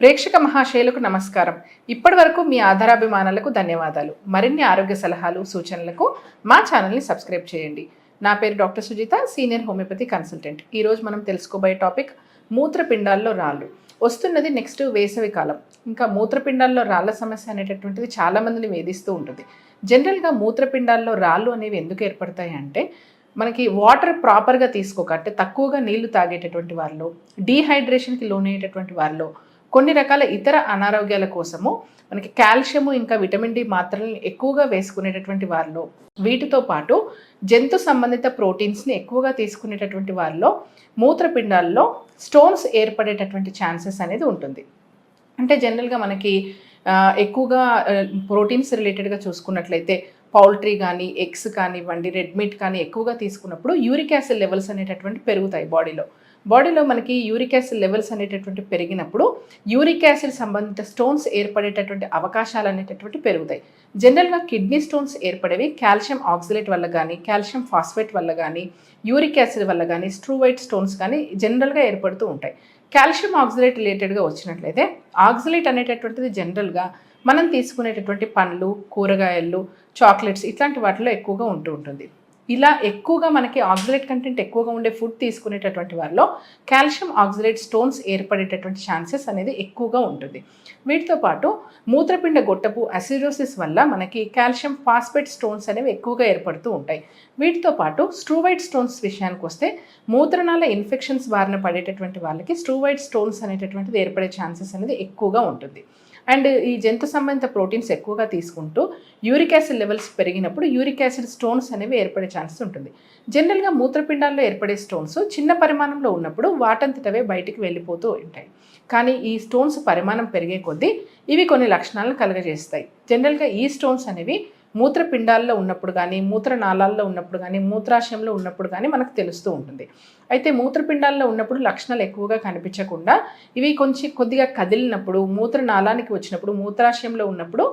ప్రేక్షక మహాశైలకు నమస్కారం. ఇప్పటి వరకు మీ ఆధారాభిమానాలకు ధన్యవాదాలు. మరిన్ని ఆరోగ్య సలహాలు సూచనలకు మా ఛానల్ని సబ్స్క్రైబ్ చేయండి. నా పేరు doctor Sujitha senior homoeopathy consultant. ఈరోజు మనం తెలుసుకోబోయే టాపిక్ మూత్రపిండాల్లో రాళ్ళు. వస్తున్నది నెక్స్ట్ వేసవి కాలం. ఇంకా మూత్రపిండాల్లో రాళ్ళ సమస్య అనేటటువంటిది చాలామందిని వేధిస్తూ ఉంటుంది. జనరల్గా మూత్రపిండాల్లో రాళ్ళు అనేవి ఎందుకు ఏర్పడతాయి అంటే మనకి వాటర్ ప్రాపర్గా తీసుకోక అంటే తక్కువగా నీళ్ళు తాగేటటువంటి వారిలో డీహైడ్రేషన్కి లోనయ్యేటటువంటి వారిలో కొన్ని రకాల ఇతర అనారోగ్యాల కోసము మనకి కాల్షియము ఇంకా విటమిన్ డి మాత్రలను ఎక్కువగా వేసుకునేటటువంటి వారిలో వీటితో పాటు జంతు సంబంధిత ప్రోటీన్స్ని ఎక్కువగా తీసుకునేటటువంటి వారిలో మూత్రపిండాల్లో స్టోన్స్ ఏర్పడేటటువంటి ఛాన్సెస్ అనేది ఉంటుంది. అంటే జనరల్గా మనకి ఎక్కువగా ప్రోటీన్స్ రిలేటెడ్గా చూసుకున్నట్లయితే పౌల్ట్రీ కానీ ఎగ్స్ కానివ్వండి రెడ్ మీట్ కానీ ఎక్కువగా తీసుకున్నప్పుడు యూరిక్ యాసిడ్ లెవెల్స్ అనేటటువంటి పెరుగుతాయి బాడీలో. బాడీలో మనకి యూరిక్ యాసిడ్ లెవెల్స్ అనేటటువంటి పెరిగినప్పుడు యూరిక్ యాసిడ్ సంబంధిత స్టోన్స్ ఏర్పడేటటువంటి అవకాశాలు అనేటటువంటి పెరుగుతాయి. జనరల్గా కిడ్నీ స్టోన్స్ ఏర్పడేవి కాల్షియం ఆక్సిలేట్ వల్ల కానీ కాల్షియం ఫాస్ఫేట్ వల్ల కానీ యూరిక్ యాసిడ్ వల్ల కానీ స్ట్రూవైట్ స్టోన్స్ కానీ జనరల్గా ఏర్పడుతూ ఉంటాయి. కాల్షియం ఆక్సిలేట్ రిలేటెడ్గా వచ్చినట్లయితే ఆక్సిలేట్ అనేటటువంటిది జనరల్గా మనం తీసుకునేటటువంటి పండ్లు కూరగాయలు చాక్లెట్స్ ఇట్లాంటి వాటిలో ఎక్కువగా ఉంటూ ఉంటుంది. ఇలా ఎక్కువగా మనకి ఆక్సిలేట్ కంటెంట్ ఎక్కువగా ఉండే ఫుడ్ తీసుకునేటటువంటి వారిలో కాల్షియం ఆక్సిలేట్ స్టోన్స్ ఏర్పడేటటువంటి ఛాన్సెస్ అనేది ఎక్కువగా ఉంటుంది. వీటితో పాటు మూత్రపిండ గొట్టపు అసిడోసిస్ వల్ల మనకి కాల్షియం ఫాస్ఫేట్ స్టోన్స్ అనేవి ఎక్కువగా ఏర్పడుతూ ఉంటాయి. వీటితో పాటు స్ట్రూవైట్ స్టోన్స్ విషయానికి వస్తే మూత్రనాళ ఇన్ఫెక్షన్స్ బారిన పడేటటువంటి వాళ్ళకి స్ట్రూవైట్ స్టోన్స్ అనేటటువంటిది ఏర్పడే ఛాన్సెస్ అనేది ఎక్కువగా ఉంటుంది. అండ్ ఈ జంతు సంబంధిత ప్రోటీన్స్ ఎక్కువగా తీసుకుంటూ యూరిక్ యాసిడ్ లెవెల్స్ పెరిగినప్పుడు యూరిక్ యాసిడ్ స్టోన్స్ అనేవి ఏర్పడే ఛాన్సెస్ ఉంటుంది. జనరల్గా మూత్రపిండాల్లో ఏర్పడే స్టోన్స్ చిన్న పరిమాణంలో ఉన్నప్పుడు వాటంతటవే బయటికి వెళ్ళిపోతూ ఉంటాయి. కానీ ఈ స్టోన్స్ పరిమాణం పెరిగే కొద్దీ ఇవి కొన్ని లక్షణాలను కలుగజేస్తాయి. జనరల్గా ఈ స్టోన్స్ అనేవి మూత్రపిండాల్లో ఉన్నప్పుడు కానీ మూత్రనాళాల్లో ఉన్నప్పుడు కానీ మూత్రాశయంలో ఉన్నప్పుడు కానీ మనకు తెలుస్తూ ఉంటుంది. అయితే మూత్రపిండాల్లో ఉన్నప్పుడు లక్షణాలు ఎక్కువగా కనిపించకుండా ఇవి కొంచెం కొద్దిగా కదిలినప్పుడు మూత్రనాళానికి వచ్చినప్పుడు మూత్రాశయంలో ఉన్నప్పుడు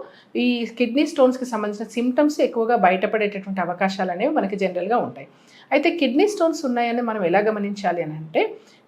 ఈ కిడ్నీ స్టోన్స్కి సంబంధించిన సిమ్టమ్స్ ఎక్కువగా బయటపడేటటువంటి అవకాశాలు అనేవి మనకి జనరల్గా ఉంటాయి. అయితే కిడ్నీ స్టోన్స్ ఉన్నాయని మనం ఎలా గమనించాలి అని అంటే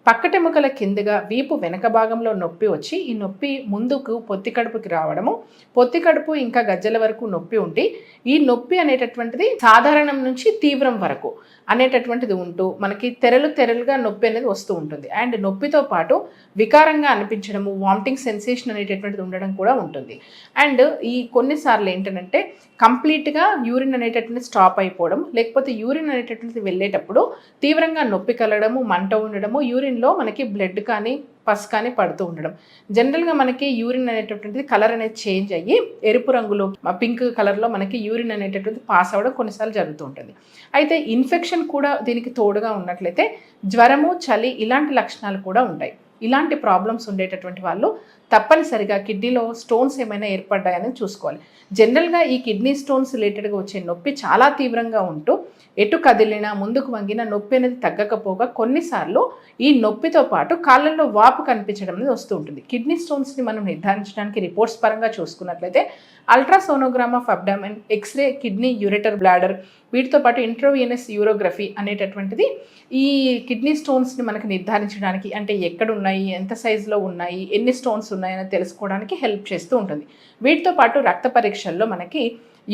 పక్కటెముకల కిందగా వీపు వెనక భాగంలో నొప్పి వచ్చి ఈ నొప్పి ముందుకు పొత్తి కడుపుకి రావడము పొత్తి కడుపు ఇంకా గజ్జల వరకు నొప్పి ఉండి ఈ నొప్పి అనేటటువంటిది సాధారణం నుంచి తీవ్రం వరకు అనేటటువంటిది ఉంటూ మనకి తెరలు తెరలుగా నొప్పి అనేది వస్తూ ఉంటుంది. అండ్ నొప్పితో పాటు వికారంగా అనిపించడము వామిటింగ్ సెన్సేషన్ అనేటటువంటిది ఉండడం కూడా ఉంటుంది. అండ్ ఈ కొన్నిసార్లు ఏంటంటే కంప్లీట్గా యూరిన్ అనేటటువంటి స్టాప్ అయిపోవడం లేకపోతే యూరిన్ అనేటటువంటిది వెళ్ళేటప్పుడు తీవ్రంగా నొప్పి కలడము మంట ఉండడము యూరిన్లో మనకి బ్లడ్ కానీ పస్ కానీ పడుతూ ఉండడం. జనరల్గా మనకి యూరిన్ అనేటటువంటిది కలర్ అనేది చేంజ్ అయ్యి ఎరుపు రంగులో పింక్ కలర్లో మనకి యూరిన్ అనేటటువంటిది పాస్ అవ్వడం కొన్నిసార్లు జరుగుతూ ఉంటుంది. అయితే ఇన్ఫెక్షన్ కూడా దీనికి తోడుగా ఉన్నట్లయితే జ్వరము చలి ఇలాంటి లక్షణాలు కూడా ఉంటాయి. ఇలాంటి ప్రాబ్లమ్స్ ఉండేటటువంటి వాళ్ళు తప్పనిసరిగా కిడ్నీలో స్టోన్స్ ఏమైనా ఏర్పడ్డాయని చూసుకోవాలి. జనరల్గా ఈ కిడ్నీ స్టోన్స్ రిలేటెడ్గా వచ్చే నొప్పి చాలా తీవ్రంగా ఉంటూ ఎటు కదిలినా ముందుకు వంగిన నొప్పి అనేది తగ్గకపోగా కొన్నిసార్లు ఈ నొప్పితో పాటు కాళ్ళల్లో వాపు కనిపించడం అనేది వస్తూ ఉంటుంది. కిడ్నీ స్టోన్స్ని మనం నిర్ధారించడానికి రిపోర్ట్స్ పరంగా చూసుకున్నట్లయితే ultrasonogram of abdomen X-ray kidney ureter bladder వీటితో పాటు ఇంట్రోవియనస్ యూరోగ్రఫీ అనేటటువంటిది ఈ కిడ్నీ స్టోన్స్ని మనకు నిర్ధారించడానికి అంటే ఎక్కడ ఉన్నాయి ఎంత సైజులో ఉన్నాయి ఎన్ని స్టోన్స్ ఉన్నాయని తెలుసుకోవడానికి హెల్ప్ చేస్తూ ఉంటుంది. వీటితో పాటు రక్త పరీక్షల్లో మనకి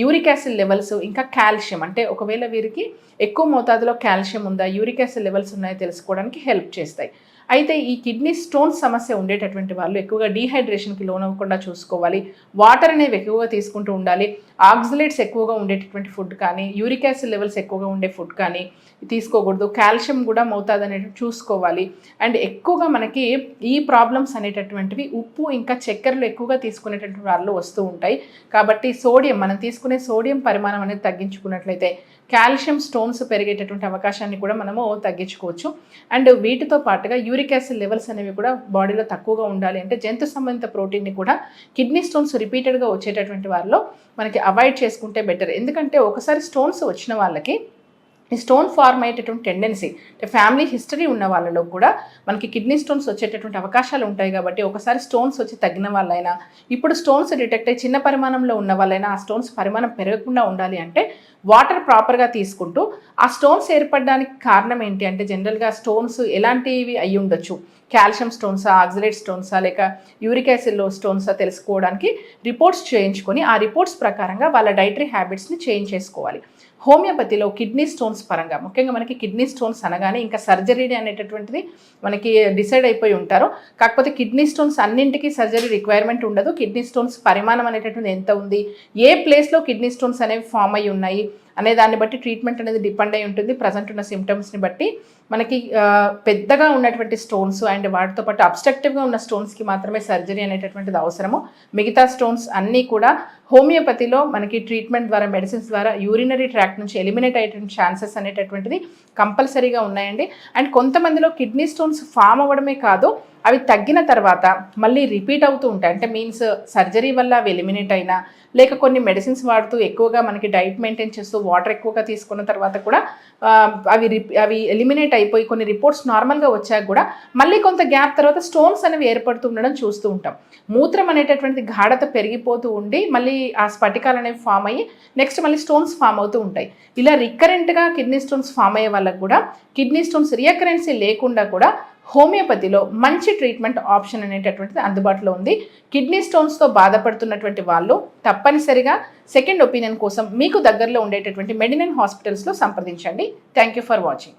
యూరిక్ యాసిడ్ లెవెల్స్ ఇంకా కాల్షియం అంటే ఒకవేళ వీరికి ఎక్కువ మోతాదులో కాల్షియం ఉందా యూరిక్ యాసిడ్ లెవెల్స్ ఉన్నాయో తెలుసుకోవడానికి హెల్ప్ చేస్తాయి. అయితే ఈ కిడ్నీ స్టోన్స్ సమస్య ఉండేటటువంటి వాళ్ళు ఎక్కువగా డీహైడ్రేషన్కి లోనవ్వకుండా చూసుకోవాలి. వాటర్ అనేవి ఎక్కువగా తీసుకుంటూ ఉండాలి. ఆక్సిలేట్స్ ఎక్కువగా ఉండేటటువంటి ఫుడ్ కానీ యూరిక్ యాసిడ్ లెవెల్స్ ఎక్కువగా ఉండే ఫుడ్ కానీ తీసుకోకూడదు. కాల్షియం కూడా మోతాదు చూసుకోవాలి. అండ్ ఎక్కువగా మనకి ఈ ప్రాబ్లమ్స్ అనేటటువంటివి ఉప్పు ఇంకా చక్కెరలు ఎక్కువగా తీసుకునేటటువంటి వాళ్ళు వస్తూ ఉంటాయి. కాబట్టి సోడియం మనం తీసుకునే సోడియం పరిమాణం అనేది తగ్గించుకున్నట్లయితే కాల్షియం స్టోన్స్ పెరిగేటటువంటి అవకాశాన్ని కూడా మనము తగ్గించుకోవచ్చు. అండ్ వీటితో పాటుగా యూరిక్ యాసిడ్ లెవెల్స్ అనేవి కూడా బాడీలో తక్కువగా ఉండాలి. అంటే జంతు సంబంధిత ప్రోటీన్ని కూడా కిడ్నీ స్టోన్స్ రిపీటెడ్గా వచ్చేటటువంటి వారిలో మనకి అవాయిడ్ చేసుకుంటే బెటర్. ఎందుకంటే ఒకసారి స్టోన్స్ వచ్చిన వాళ్ళకి ఈ స్టోన్ ఫార్మ్ అయ్యేటటువంటి టెండెన్సీ అంటే ఫ్యామిలీ హిస్టరీ ఉన్న వాళ్ళలో కూడా మనకి కిడ్నీ స్టోన్స్ వచ్చేటటువంటి అవకాశాలు ఉంటాయి కాబట్టి ఒకసారి స్టోన్స్ వచ్చి తగ్గిన వాళ్ళైనా ఇప్పుడు స్టోన్స్ డిటెక్ట్ అయ్యి చిన్న పరిమాణంలో ఉన్న వాళ్ళైనా ఆ స్టోన్స్ పరిమాణం పెరగకుండా ఉండాలి అంటే వాటర్ ప్రాపర్గా తీసుకుంటూ ఆ స్టోన్స్ ఏర్పడడానికి కారణం ఏంటి అంటే జనరల్గా స్టోన్స్ ఎలాంటివి అయి ఉండొచ్చు? కాల్షియం స్టోన్సా ఆక్సిలేట్ స్టోన్సా లేక యూరిక్ యాసిడ్లో స్టోన్సా తెలుసుకోవడానికి రిపోర్ట్స్ చేయించుకొని ఆ రిపోర్ట్స్ ప్రకారంగా వాళ్ళ డైటరీ హ్యాబిట్స్ని చేంజ్ చేసుకోవాలి. హోమియోపతిలో కిడ్నీ స్టోన్స్ పరంగా ముఖ్యంగా మనకి కిడ్నీ స్టోన్స్ అనగానే ఇంకా సర్జరీ అనేటటువంటిది మనకి డిసైడ్ అయిపోయి ఉంటారు. కాకపోతే కిడ్నీ స్టోన్స్ అన్నింటికి సర్జరీ రిక్వైర్మెంట్ ఉండదు. కిడ్నీ స్టోన్స్ పరిమాణం అనేటటువంటిది ఎంత ఉంది? ఏ ప్లేస్లో కిడ్నీ స్టోన్స్ అనేవి ఫామ్ అయి ఉన్నాయి? అనే దాన్ని బట్టి ట్రీట్మెంట్ అనేది డిపెండ్ అయి ఉంటుంది. ప్రజెంట్ ఉన్న సిమ్టమ్స్ని బట్టి మనకి పెద్దగా ఉన్నటువంటి స్టోన్స్ అండ్ వాటితో పాటు అబ్స్ట్రక్టివ్గా ఉన్న స్టోన్స్కి మాత్రమే సర్జరీ అనేటటువంటిది అవసరము. మిగతా స్టోన్స్ అన్నీ కూడా హోమియోపతిలో మనకి ట్రీట్మెంట్ ద్వారా మెడిసిన్స్ ద్వారా యూరినరీ ట్రాక్ట్ నుంచి ఎలిమినేట్ అయ్యేటువంటి ఛాన్సెస్ అనేటటువంటిది కంపల్సరీగా ఉన్నాయండి. అండ్ కొంతమందిలో కిడ్నీ స్టోన్స్ ఫామ్ అవ్వడమే కాదు అవి తగ్గిన తర్వాత మళ్ళీ రిపీట్ అవుతూ ఉంటాయి. అంటే మీన్స్ సర్జరీ వల్ల అవి ఎలిమినేట్ అయినా లేక కొన్ని మెడిసిన్స్ వాడుతూ ఎక్కువగా మనకి డైట్ మెయింటైన్ చేస్తూ వాటర్ ఎక్కువగా తీసుకున్న తర్వాత కూడా అవి రిప్ అవి ఎలిమినేట్ అయిపోయి కొన్ని రిపోర్ట్స్ నార్మల్గా వచ్చాక కూడా మళ్ళీ కొంత గ్యాప్ తర్వాత స్టోన్స్ అనేవి ఏర్పడుతూ ఉండడం చూస్తూ ఉంటాం. మూత్రం అనేటటువంటి గాఢత పెరిగిపోతూ ఉండి మళ్ళీ ఆ స్ఫటికాలు అనేవి ఫామ్ అయ్యి నెక్స్ట్ మళ్ళీ స్టోన్స్ ఫామ్ అవుతూ ఉంటాయి. ఇలా రికరెంట్గా కిడ్నీ స్టోన్స్ ఫామ్ అయ్యే వాళ్ళకు కూడా కిడ్నీ స్టోన్స్ రియకరెన్సీ లేకుండా కూడా హోమియోపతిలో మంచి ట్రీట్మెంట్ ఆప్షన్ అనేటటువంటిది అందుబాటులో ఉంది. కిడ్నీ స్టోన్స్తో బాధపడుతున్నటువంటి వాళ్ళు తప్పనిసరిగా సెకండ్ ఒపీనియన్ కోసం మీకు దగ్గరలో ఉండేటటువంటి మెడినన్ హాస్పిటల్స్లో సంప్రదించండి. Thank you for watching.